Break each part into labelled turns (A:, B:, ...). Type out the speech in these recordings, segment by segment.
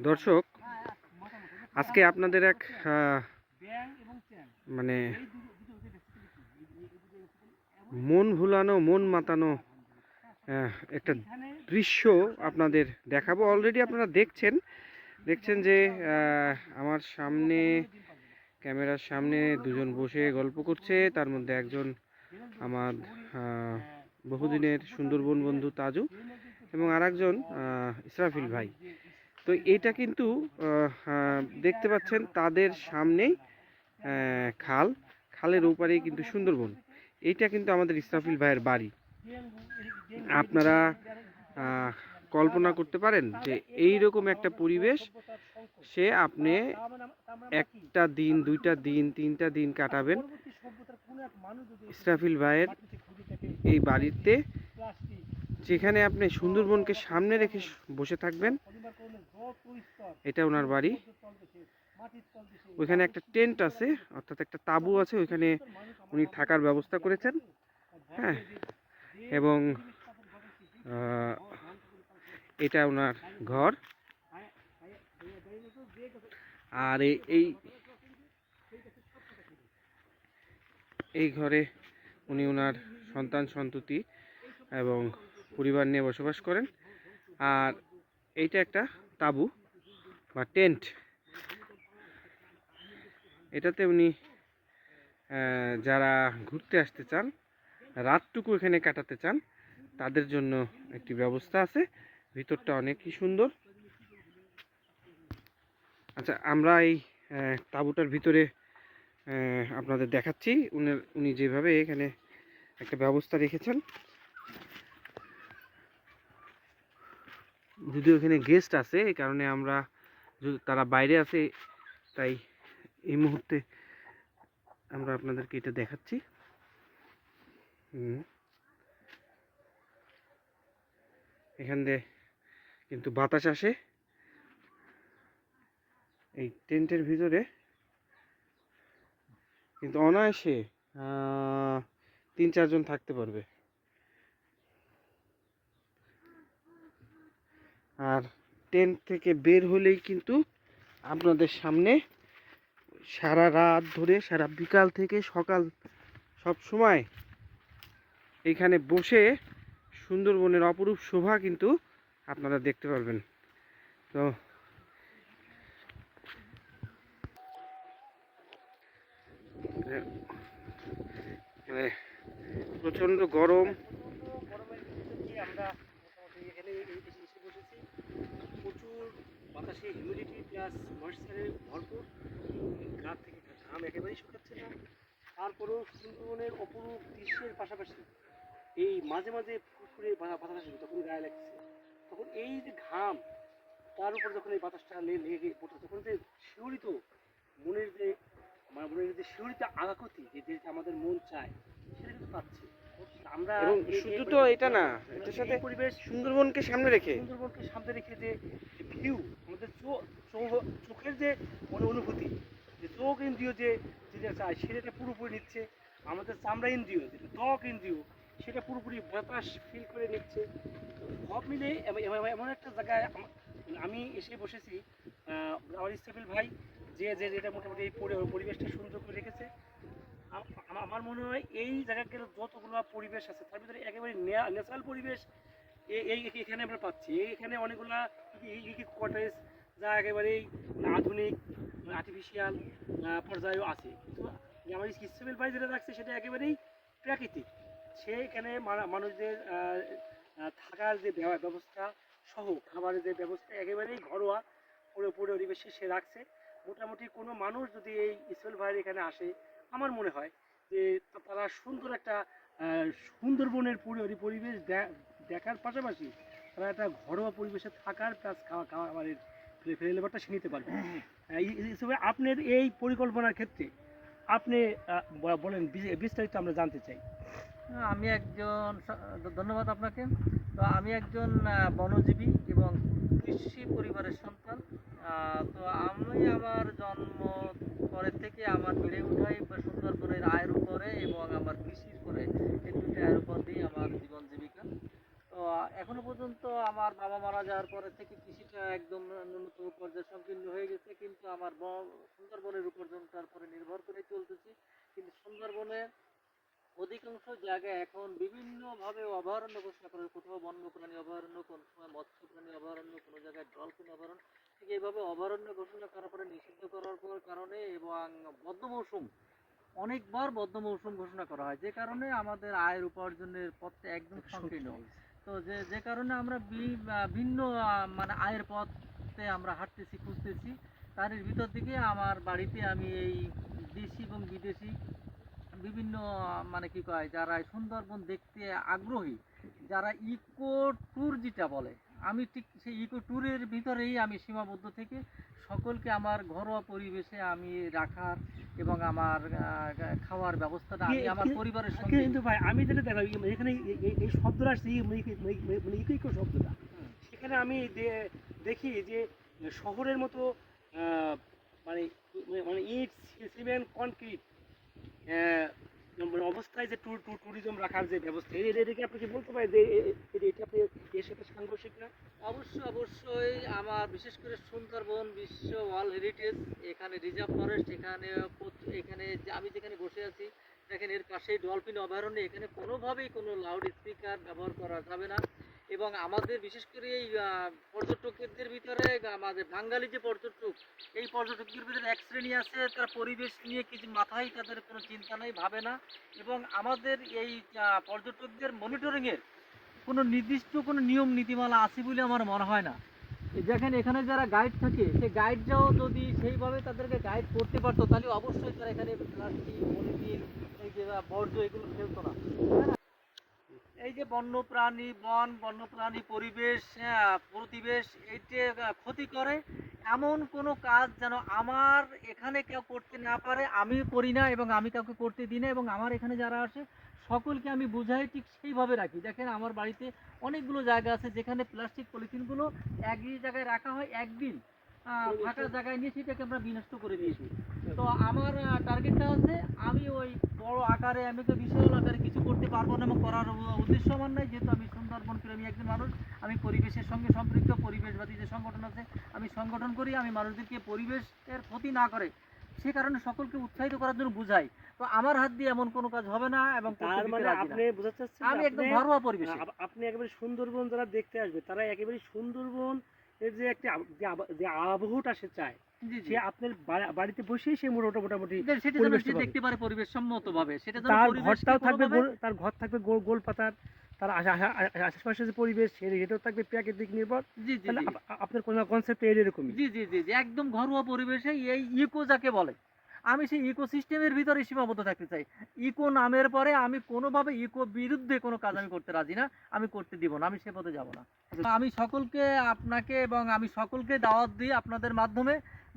A: দর্শক আজকে আপনাদের এক মানে মন ভুলানো মন মাতানো একটা দৃশ্য আপনাদের দেখাবো। অলরেডি আপনারা দেখছেন দেখছেন যে আমার সামনে ক্যামেরার সামনে দুজন বসে গল্প করছে। তার মধ্যে একজন আমার বহুদিনের সুন্দরবন বন্ধু তাজু এবং আরেকজন আহ, ইসরাফিল ভাই। তো এটা কিন্তু দেখতে পাচ্ছেন তাদের সামনেই খাল। খালের ওপারেই কিন্তু সুন্দরবন। এইটা কিন্তু আমাদের ইসরাফিল ভাইয়ের বাড়ি। আপনারা কল্পনা করতে পারেন যে এই রকম একটা পরিবেশ, সে আপনি একটা দিন, দুইটা দিন, তিনটা দিন কাটাবেন ইসরাফিল ভাইয়ের এই বাড়িতে। যেখানে আপনি সুন্দরবনকে সামনে রেখে বসে থাকবেন, এটা ওনার বাড়ি। ওইখানে একটা টেন্ট আছে, অর্থাৎ একটা তাঁবু আছে, ওইখানে উনি থাকার ব্যবস্থা করেছেন। হ্যাঁ এবং এটা ওনার ঘর। আর এই- এই ঘরে উনি ওনার সন্তান সন্ততি এবং পরিবার নিয়ে বসবাস করেন। আর এইটা একটা তাঁবু বা টেন্ট। এটাতে উনি যারা ঘুরতে আসতে চান, রাতটুকু এখানে কাটাতে চান, তাদের জন্য একটি ব্যবস্থা আছে। ভিতরটা অনেকই সুন্দর। আচ্ছা আমরা এই তাঁবুটার ভিতরে আপনাদের দেখাচ্ছি। উনি উনি যেভাবে এখানে একটা ব্যবস্থা রেখেছেন। যদিও এখানে গেস্ট আছে, এই কারণে আমরা তারা বাইরে আছে, তাই এই মুহূর্তে আমরা আপনাদেরকে এটা দেখাচ্ছি। এখান দিয়ে কিন্তু বাতাস আসে। এই টেন্টের ভিতরে কিন্তু অনায়াসে তিন চারজন থাকতে পারবে। আর টেন্ট থেকে বের হলেই কিন্তু আপনাদের সামনে সারা রাত ধরে, সারা বিকাল থেকে সকাল সব সময় এখানে বসে সুন্দরবনের অপরূপ শোভা কিন্তু আপনারা দেখতে পারবেন। তো প্রচণ্ড গরম।
B: আমরা মোটামুটি এখানে এই দেশে এসে বসেছি প্রচুর বাতাসে হিউমিডিটি প্লাস ময়েশ্চারে ভরপুর গা থেকে ঘাম একেবারেই শুকাচ্ছে না। তারপরেও সুন্দরবনের অপরূপ দৃশ্যের পাশাপাশি এই মাঝে মাঝে ফুরফুরে বাতাস আসবে তখন গায়ে লাগছে, তখন এই যে ঘাম, তার উপর যখন এই বাতাসটা লেগে পড়ছে, তখন যে শিহরিত মনের যে আমার মনের যে শিহরিত আগাকতি যে আমাদের মন চায়, সেটা কিন্তু পাচ্ছি আমরা
A: এবং শুধু তো এটা না এটার সাথে
B: পরিবেশ
A: সুন্দরবনকে সামনে রেখে।
B: সুন্দরবনকে সামনে রেখে যে ভিউ আমাদের চোখের যে মানে অনুভূতি যে চোখ ইন্দ্রিয় যে যেটা চায় সেটা পুরোপুরি নিচ্ছে। আমাদের চামড়া ইন্দ্রিয় যেটা ত্বক ইন্দ্রিয় সেটা পুরোপুরি বাতাস ফিল করে নিচ্ছে। সব মিলে এম- এম- এমন একটা জায়গায় আমি এসে বসেছি আমার ইস্তাফিল ভাই যে যে যেটা মোটামুটি এই পরিবেশটা সুন্দর করে রেখেছে। আমার মনে হয় এই জায়গাগুলো যতগুলো পরিবেশ আছে, তার ভিতরে একেবারে ন্যাচারাল পরিবেশ এই এখানে আমরা পাচ্ছি। এখানে অনেকগুলা কটেজ যা একেবারেই আধুনিক আর্টিফিশিয়াল পর্যায়েও আছে। কিন্তু আমার ইসমাইল ভাই যেটা রাখছে সেটা একেবারেই প্রাকৃতিক। সে এখানে মানুষদের থাকার যে ব্যব- ব্যবস্থা সহ খাবারের যে ব্যবস্থা একেবারেই ঘরোয়া, পুরো পুরো পরিবেশে সে রাখছে। মোটামুটি কোনো মানুষ যদি এই ইসমাইল ভাইয়ের এখানে আসে, আমার মনে হয় যে তারা সুন্দর একটা সুন্দরবনের পুরো পরিবেশ দেখার পাশাপাশি তারা একটা ঘরোয়া পরিবেশে থাকার প্লাস খাওয়া খাবারের ফ্লেভারটা সে নিতে পারবে। আহ, এই এই হিসেবে আপনার এই পরিকল্পনার ক্ষেত্রে আপনি বলেন বিস্তারিত আমরা জানতে চাই।
C: আমি একজন ধন্যবাদ আপনাকে। তো আমি একজন বনজীবী এবং কৃষি পরিবারের সন্তান। তো আমি আমার জন্ম পরে থেকে আমার বেড়ে ওঠাই বা সুন্দরবনের আয়ের উপরে এবং আমার কৃষির উপরে এই দুটি আয়ের উপর দিয়ে আমার জীবন জীবিকা। তো, এখনও পর্যন্ত আমার বাবা মারা যাওয়ার পরে থেকে কৃষিটা একদম ন্যূনতম পর্যায়ে সংকীর্ণ হয়ে গেছে। কিন্তু আমার সুন্দরবনের উপার্জনটার পরে নির্ভর করে চলতেছি। কিন্তু সুন্দরবনে অধিকাংশ জায়গায় এখন বিভিন্নভাবে অভয়ারণ্য ঘোষণা করা। কোথাও বন্যপ্রাণী অভয়ারণ্য কোন সময় মৎস্য প্রাণী অভয়ারণ্য কোনো জায়গায় ডলফিন অভয়ারণ্য। ঠিক এইভাবে অভয়ারণ্য ঘোষণা করার পরে নিষিদ্ধ করার পর কারণে এবং বদ্ধ মৌসুম অনেকবার বদ্ধ মৌসুম ঘোষণা করা হয়। যে কারণে আমাদের আয়ের উপার্জনের পথটা একদম সংকীর্ণ। তো যে যে কারণে আমরা ভিন্ন মানে আয়ের পথে আমরা হাঁটতেছি খুঁজতেছি। তার ভিতর থেকে আমার বাড়িতে আমি এই দেশি এবং বিদেশি বিভিন্ন মানে কি কয় যারা সুন্দরবন দেখতে আগ্রহী যারা ইকো ট্যুর যেটা বলে আমি ঠিক সেই ইকো ট্যুরের ভিতরেই আমি সীমাবদ্ধ থেকে সকলকে আমার ঘরোয়া পরিবেশে আমি রাখার এবং আমার খাওয়ার ব্যবস্থাটা আমি আমার পরিবারের সঙ্গে
B: কিন্তু ভাই আমি যেটা দেখলাম এখানে এই- শব্দটা আসছে মানে মানে- মানে ইকো ইকো শব্দটা। সেখানে আমি দেখি যে শহরের মতো মানে মানে ইট সিমেন্ট কনক্রিট অবস্থায় যে ট্যুর ট্যুর ট্যুরিজম রাখার যে ব্যবস্থা। আপনি কি বলতে পারেন যে এটা আপনি এর সাথে সাংঘর্ষিক না?
C: অবশ্যই অবশ্যই আমার বিশেষ করে সুন্দরবন বিশ্ব ওয়ার্ল্ড হেরিটেজ, এখানে রিজার্ভ ফরেস্ট, এখানে এখানে আমি যেখানে বসে আছি, দেখেন এর পাশেই ডলফিন অভয়ারণ্য, এখানে কোনোভাবেই কোনো লাউড স্পিকার ব্যবহার করা যাবে না। এবং আমাদের বিশেষ করে এই পর্যটকদের ভিতরে, আমাদের বাঙালি যে পর্যটক, এই পর্যটকদের ভিতরে এক শ্রেণি আছে, তারা পরিবেশ নিয়ে কিছু মাথায় তাদের কোনো চিন্তা নেই, ভাবে না এবং আমাদের এই পর্যটকদের মনিটরিংয়ের কোনো নির্দিষ্ট কোনো নিয়ম, নীতিমালা আছে বলে আমার মনে হয় না দেখেন, এখানে যারা গাইড থাকে, সেই গাইডরাও যদি সেইভাবে তাদেরকে গাইড করতে পারতো, তাহলে অবশ্যই তারা এখানে প্লাস্টিক, পলিথিন, এই যে বর্জ্য, এগুলো ফেলতো না? এই যে বন্যপ্রাণী বন বন্যপ্রাণী পরিবেশ হ্যাঁ, প্রতিবেশ এইটা ক্ষতি করে। এমন কোনো কাজ যেন আমার এখানে কেউ করতে না পারে আমি করি না এবং আমি কাউকে করতে দিই না এবং আমার এখানে যারা আসে সকলকে আমি বুঝাই ঠিক সেইভাবে রাখি। দেখেন আমার বাড়িতে অনেকগুলো জায়গা আছে যেখানে প্লাস্টিক পলিথিনগুলো একই জায়গায় রাখা হয় একদিন ফাঁকা জায়গায় নিয়ে সেটাকে আমরা বিনষ্ট করে দিয়েছি। তো আমার টার্গেটটা হচ্ছে আমি ওই বড় আকারে আমি তো বিশাল আকারে কিছু করতে পারব না এবং করার উদ্দেশ্য আমার নাই। যেহেতু আমি সুন্দরবন প্রেমী একজন মানুষ আমি পরিবেশের সঙ্গে সম্পৃক্ত পরিবেশবাদী যে সংগঠন আছে আমি সংগঠন করি আমি মানুষদেরকে পরিবেশের ক্ষতি না করে সে কারণে সকলকে উৎসাহিত করার জন্য বুঝাই। তো আমার হাত দিয়ে এমন কোনো কাজ হবে না এবং
B: তার মানে আপনি বোঝাতে চাচ্ছেন
C: আমি একদম ঘরোয়া পরিবেশ।
B: আপনি একেবারে সুন্দরবন যারা দেখতে আসবে তারা একেবারে সুন্দরবন এর যে একটা যে আবহটা সে চায় সে আপনার বাড়িতে বসেই সে মোটামুটি।
C: দেখতে পারে পরিবেশ সম্মত ভাবে সেটা
B: তার ঘরটাও থাকবে তার ঘর থাকবে গোল গোল পাতার তার আশা- আশা- আশা- আশেপাশে যে পরিবেশ সেটাও থাকবে প্রাকৃতিক নির্ভর। আপনার কোনো কনসেপ্ট এরকমই।
C: জি জি জি একদম ঘরোয়া পরিবেশে এই ইকো যাকে বলে। আমি সেই ইকোসিস্টেমের ভিতরে সীমাবদ্ধ থাকতে চাই। ইকো নামের পরে আমি কোনোভাবে ইকো বিরুদ্ধে কোনো কাজ আমি করতে রাজি না, আমি করতে দিব না, আমি সে পথে যাব না। আমি সকলকে আপনাকে এবং আমি সকলকে দাওয়াত দিই আপনাদের মাধ্যমে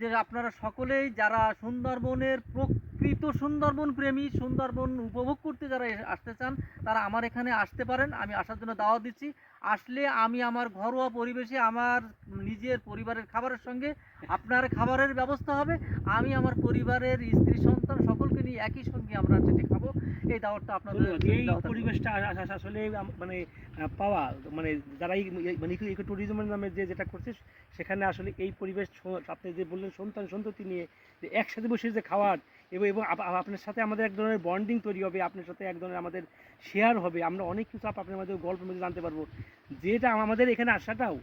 C: যে আপনারা সকলেই যারা সুন্দরবনের প্রকৃত সুন্দরবন প্রেমী সুন্দরবন উপভোগ করতে যারা আসতে চান তারা আমার এখানে আসতে পারেন। আমি আসার জন্য দাওয়া দিচ্ছি। আসলে আমি আমার ঘরোয়া পরিবেশে আমার নিজের পরিবারের খাবারের সঙ্গে আপনার খাবারের ব্যবস্থা হবে। আমি আমার পরিবারের স্ত্রী সন্তান সকলকে নিয়ে একই সঙ্গে আমরা সেটি খাব এই দাওয়াতটা আপনাদের
B: এই পরিবেশটা আসলে মানে পাওয়া মানে যারা মানে ইকো ট্যুরিজমের নামে যে যেটা করছে সেখানে আসলে এই পরিবেশ আপনি যে বললেন সন্তান সন্ততি নিয়ে যে একসাথে বসে যে খাওয়ার এবং এবং আপ- আপ- আপনার সাথে আমাদের এক ধরনের বন্ডিং তৈরি হবে, আপনার সাথে এক ধরনের আমাদের শেয়ার হবে। আমরা অনেক কিছু আপ- আপনার মধ্যে গল্পের মধ্যে জানতে পারব। যেটা আমাদের এখানে আসাটাও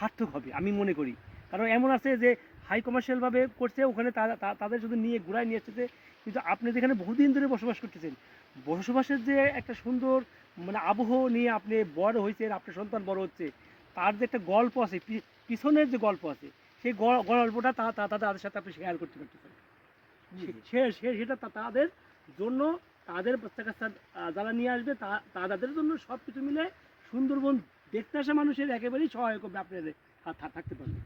B: সার্থক হবে, আমি মনে করি। কারণ এমন আছে যে হাই কমার্শিয়ালভাবে করছে, ওখানে তাদের শুধু নিয়ে ঘুরায় নিয়ে এসেছে, কিন্তু আপনি যেখানে বহুদিন ধরে বসবাস করতেছেন, বসবাসের যে একটা সুন্দর মানে আবহ নিয়ে আপনি বড় হয়েছেন, আপনার সন্তান বড় হচ্ছে, তার যে একটা গল্প আছে পিছনের যে গল্প আছে, সেই গল্পটা তাদের সাথে আপনি শেয়ার করতে পারতেছেন।
C: জি।
B: সে সেটা তাদের জন্য তাদের বাচ্চা কাচ্চা যারা নিয়ে আসবে তাদের জন্য সব কিছু মিলে সুন্দরবন দেখতে আসা মানুষের একেবারেই সহায়ক হবে থা- থা- থাকতে পারবে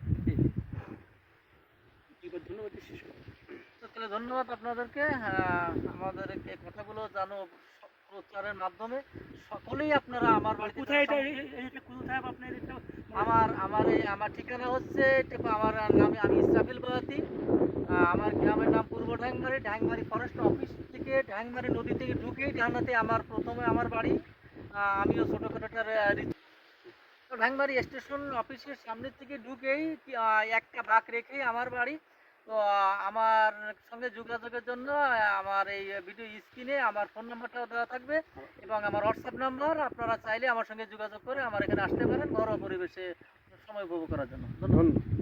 B: ধন্যবাদ
C: আপনাদেরকে। আহ, আমাদের কথাগুলো জানো প্রচারের মাধ্যমে সকলেই আপনারা আমার বাড়িতে
B: কোথায় এটা? আপনার এটা
C: আমার আমার এই আমার ঠিকানা হচ্ছে আমার নামে আমি ইসরাফিল বাহাতি আমার গ্রামের নাম পূর্ব ঢ্যাংমারি ঢ্যাংমারি ফরেস্ট অফিস থেকে ঢ্যাংমারি নদী থেকে ঢুকেই ডানাতে আমার প্রথমে আমার বাড়ি। আমিও ছোটোখাটো একটা স্টেশন অফিসের সামনের থেকে ঢুকেই একটা ভাগ রেখেই আমার বাড়ি। তো, আমার সঙ্গে যোগাযোগের জন্য, আমার এই ভিডিও স্ক্রিনে আমার ফোন নাম্বারটাও দেওয়া থাকবে এবং আমার হোয়াটসঅ্যাপ নাম্বার আপনারা চাইলে আমার সঙ্গে যোগাযোগ করে আমার এখানে আসতে পারেন ঘরোয়া পরিবেশে সময় উপভোগ করার জন্য।
A: ধন্যবাদ।